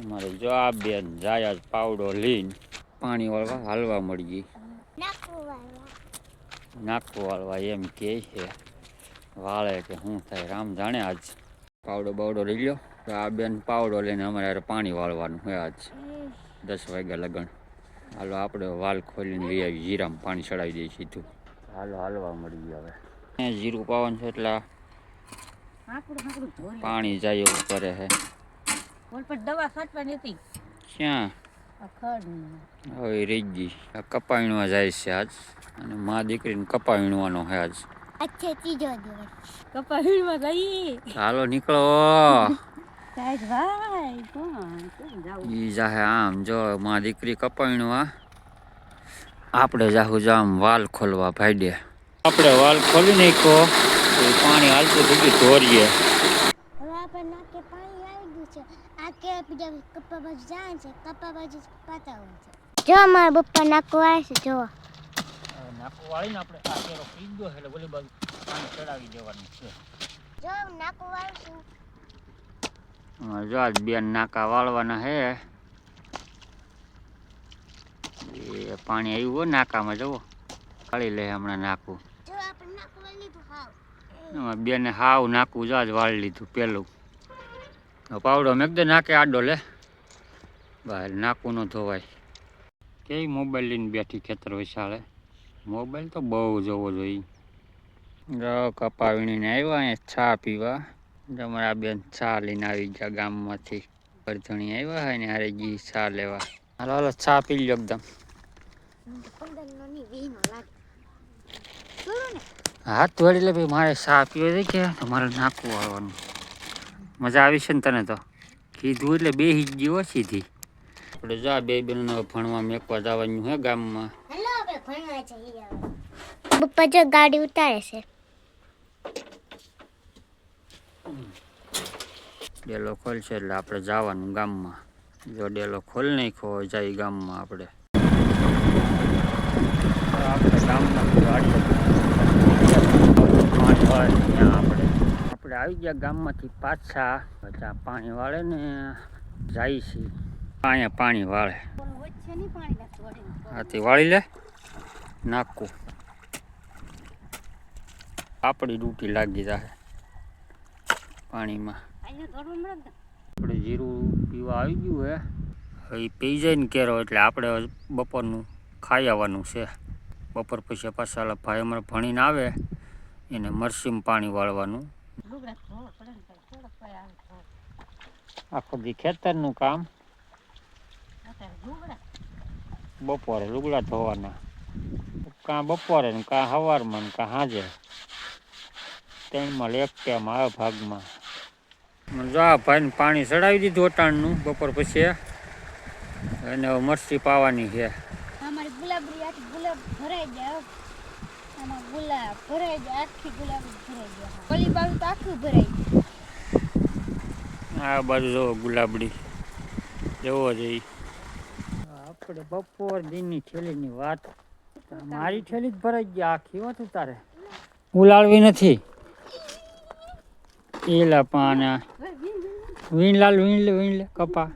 અમારે જો આ બેન જાય આજ પાવડો લઈને પાણી વાળવા હાલવા મળી ગઈ નાખવું વાળવા એમ કે છે. વાળે કે શું થાય રામ જાણે આજ પાવડો બાવડો લઈ લ્યો. તો આ બેન પાવડો લઈને અમારે પાણી વાળવાનું હોય આજ. દસ વાગ્યા લગન. હાલો આપણે વાલ ખોલીને લઈ આવી જીરામાં પાણી ચડાવી દઈએ સીધું. હાલો હાલવા મળી ગયા હવે જીરું પાવાનું છે એટલે પાણી જાય એવું કરે છે. બોલ પર દવા છાંટવાની હતી. ક્યાં? હવે રહી ગઈ. આ કપા વીણવા જાય છે આજ. અને મા દીકરીને કપા વીણવાનો છે આજ. અચ્છે ત્રીજો દિવસ. કપા વીણવા ચાલો નીકળો. સાહેબ ભાઈ કોણ? કેમ જાવું ઈ જાહે આમ જો મા દીકરી કપા વીણવા આપણે જાહુ જામ વાલ ખોલવા ભાઈડે. આપણે વાલ ખોલી નાખો તો પાણી હાલતું ભેગી ધોરીએ. હવે આપણે નાકે પાણી આવી ગયું છે. આ કે બીજા કપ્પા બાજુ જાય છે કપ્પા બાજુ પાતા હોય છે. જો મારા પપ્પા નાકું આવે છે જો નાખું વાળીને આપણે આ કેરો પીજો એટલે બોલી બાજુ પાણી ચડાવી દેવાનું છે. જો નાકું વાળશું હા, જો આજ બેન નાકા વાળવાના હે. એ પાણી આવ્યું હોય નાકામાં જવો. કાઢી લે હમણાં નાકું જો આપણે નાકું વાળી લીધું હાવ. બેને હાવ નાકું જો વાળી લીધું પેલું. પાવડો મેકદે નાખે આડો લે. બહાર નાકું ન ધોવાય. કે મોબાઈલ લઈને બેઠી ખેતર વિશાળે મોબાઈલ તો બહુ જોવો જોઈએ. જો કપા આવ્યા અહીંયા ચા પીવા. જો મારા બેન ચા લઈને આવી ગયા ગામમાંથી. અડધણી આવ્યા હોય ને હારે ગી ચા લેવા. હાલો હાલો, ચા પી લો એકદમ. હાથ વળી લે ભાઈ, મારે ચા પીવો છે કે તો મારે નાખવું આવવાનું? મજા આવી છે ને તને તો? કીધું એટલે બે જ ગયો સીધી. આપણે જા બે બેનનો ભણવા મેકવા જવાનું હે ગામમાં. પપ્પા જો ગાડી ઉતારે છે. ડેલો ખોલશે એટલે આપણે જવાનું ગામમાં. જો ડેલો ખોલ નાખ્યો જાય ગામમાં આપણે. આપણે ગામમાં આપણે આવી ગયા ગામમાંથી પાછા, બધા પાણી વાળે ને જાય છે. અહીંયા પાણી વાળે. હાથી વાળી લે, નાખું. આપણી ડૂટી લાગી જાય પાણીમાં. આપણે જીરું પીવા આવી ગયું હે. હવે પી જાય ને કેરો એટલે આપણે બપોરનું ખાઈ આવવાનું છે. બપોર પછી પાછા ભાઈ અમારે ભણીને આવે, એને મરસીમ પાણી વાળવાનું. ભાઈ ભાઈ. આખો દી ખેતરનું કામ. બપોરે લુગડા ધોવાના. કાં બપોરે ને કાં સવારમાં ને કાં સાંજે ત્રણમાં એક ટાઈમ આવે ભાગમાં. જો આ ભાઈને પાણી ચડાવી દીધું અટાણનું, બપોર પછી. એને હવે મરસી પાવાની છે. ગુલાબ ભરાઈ જાય. ગુલાબ ભરાઈ જાય, આખી ગુલાબ બાજુ તો આખું ભરાઈ આ બાજુ જો ગુલાબડી જવો જઈ આપણે બપોર દિનની થેલીની વાત. મારી થેલી જ ભરાઈ ગઈ આખી હોતું તારે? ઉલાળવી નથી. એલા પાના. વીણલાલ વીણલે વીણલે કપા.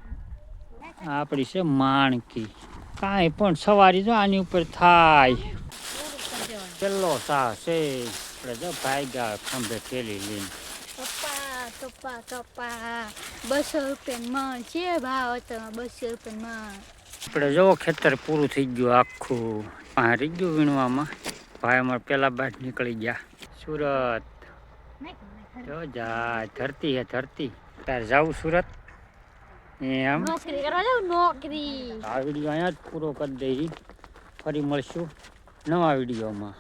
આપણી છે માણકી. કાંઈ પણ સવારી જો આની ઉપર થાય. છેલ્લો સાહ છે આપણે જો ભાઈ ગયા ખંભે કેલી લઈને કપા કપા કપા બસો રૂપિયા મણ. છે ભાવ હતો બસો રૂપિયા મણ. આપણે જો ખેતર પૂરું થઈ ગયું આખું. રહી ગયું વીણવામાં. ભાઈ અમારે પેલા બાદ નીકળી ગયા. સુરત. જો જા ધરતી હે ધરતી. તાર જાવું સુરત? એમ? નોકરી કરવા જાવ નોકરી. આ વીડિયો અહીંયા જ પૂરો કરી દઈ ફરી મળશું નવા વિડીયોમાં.